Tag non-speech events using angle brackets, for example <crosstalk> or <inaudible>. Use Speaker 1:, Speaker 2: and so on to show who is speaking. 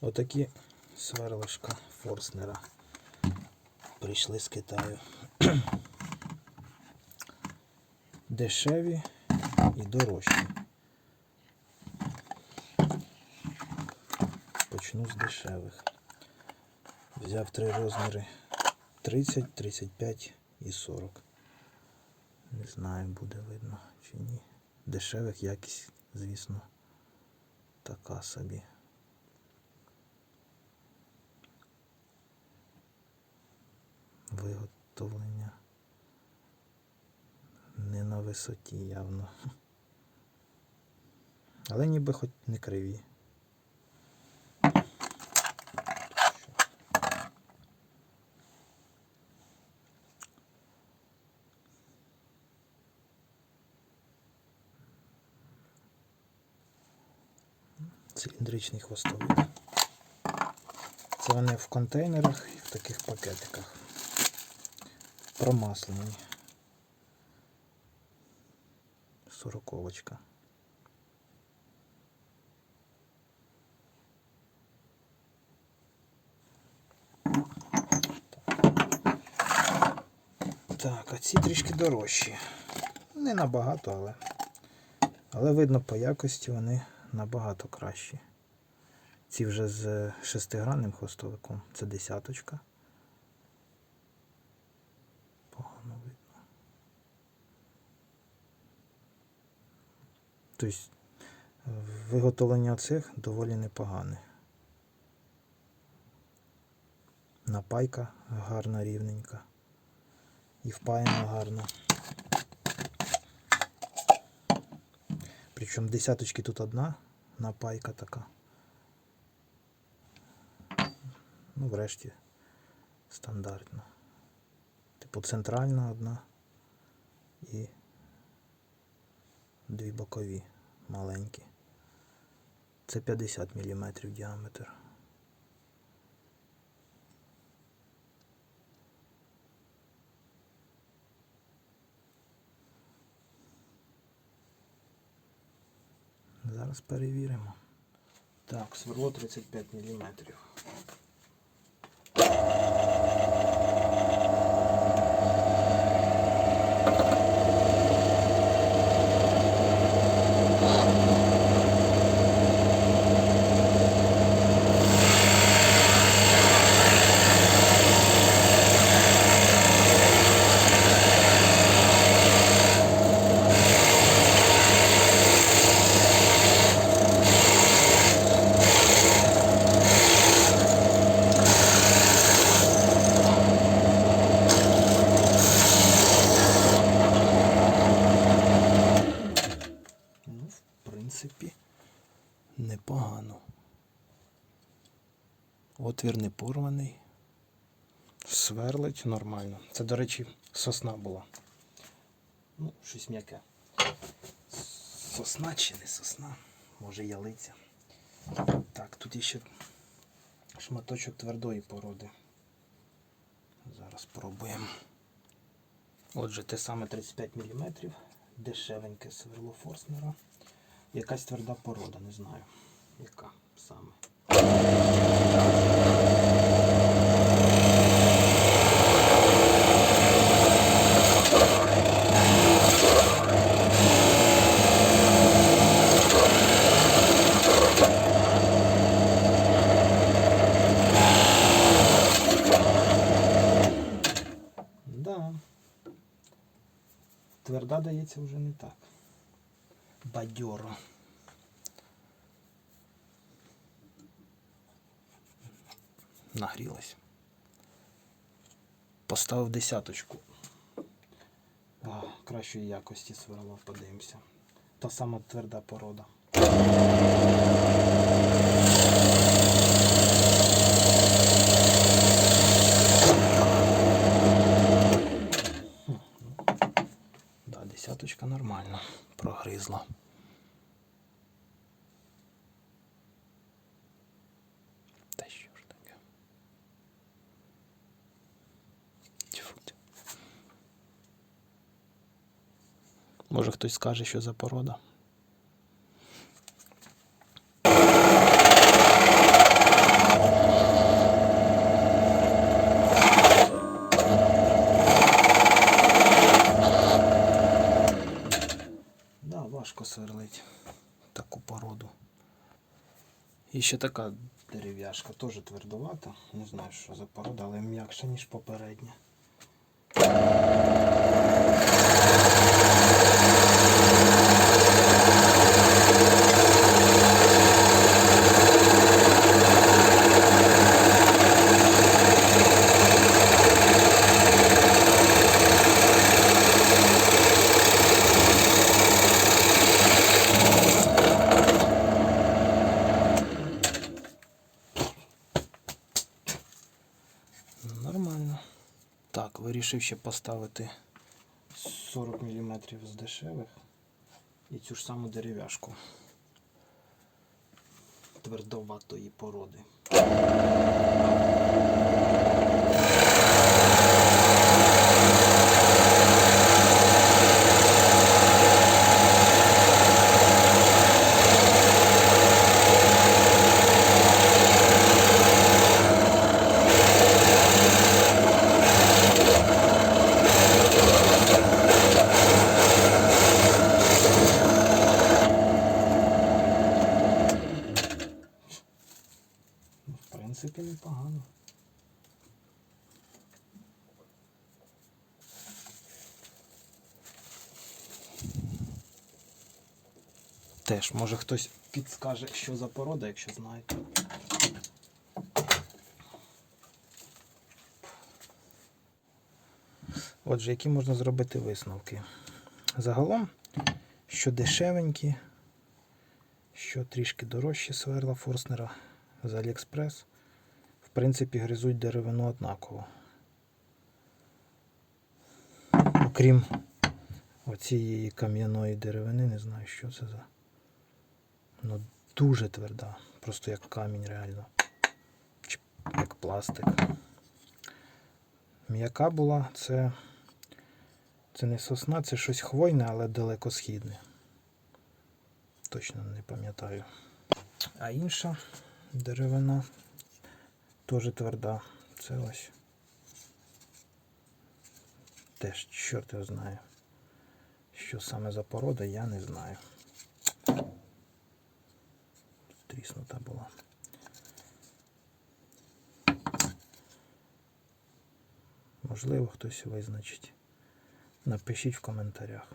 Speaker 1: Отакі сверлишка Форснера прийшли з Китаю. <clears throat> Дешеві і дорожчі. Почну з дешевих. Взяв три розміри 30, 35 і 40. Не знаю, буде видно чи ні. Дешевих якість, звісно, така собі. Виготовлення не на висоті явно. <laughs> Але ніби хоч не криві. Циліндричний хвостовик. Це вони в контейнерах і в таких пакетиках. Промаслені. Сороковочка. Так, а ці трішки дорожчі. Не набагато, але. Але видно по якості вони набагато кращі. Ці вже з шестигранним хвостовиком. Це десяточка. Тобто виготовлення цих доволі непогане. Напайка гарна, рівненька. І впаяна гарно. Причому десяточки тут одна напайка така. Ну, врешті стандартна. Типу центральна одна і дві бокові маленькі. Це 50 мм діаметр. Зараз перевіримо. Так, сверло 35 мм. Ну, в принципі, непогано. Отвір не порваний. Сверлить нормально. Це, до речі, сосна була. Ну, щось м'яке. Сосна чи не сосна? Може ялиця. Так, тут є ще шматочок твердої породи. Зараз пробуємо. Отже, те саме 35 мм, дешевеньке сверло Форснера. Якась тверда порода, не знаю. Яка саме. Да. Тверда дається вже не так. Бадьоро. Нагрілась. Поставив десяточку. А, кращої якості сверло, подивимося. Та сама тверда порода. Може хтось скаже, що за порода. Да, важко сверлить таку породу. І ще така дерев'яшка, теж твердувата, не знаю, що за порода, але м'якша, ніж попередня. Так, вирішив ще поставити 40 мм з дешевих і цю ж саму дерев'яшку твердоватої породи. Принципі, непогано. Теж, може хтось підскаже, що за порода, якщо знаєте. Отже, які можна зробити висновки? Загалом, що дешевенькі, що трішки дорожчі сверла Форснера з Aliexpress, принципі, гризуть деревину однаково. Окрім оцієї кам'яної деревини, не знаю, що це за. Ну, дуже тверда, просто як камінь реально. Чи як пластик. М'яка була, це, це не сосна, це щось хвойне, але далекосхідне. Точно не пам'ятаю. А інша деревина теж тверда. Це ось. Теж чорт його знає. Що саме за порода, я не знаю. Тріснута була. Можливо, хтось визначить. Напишіть в коментарях.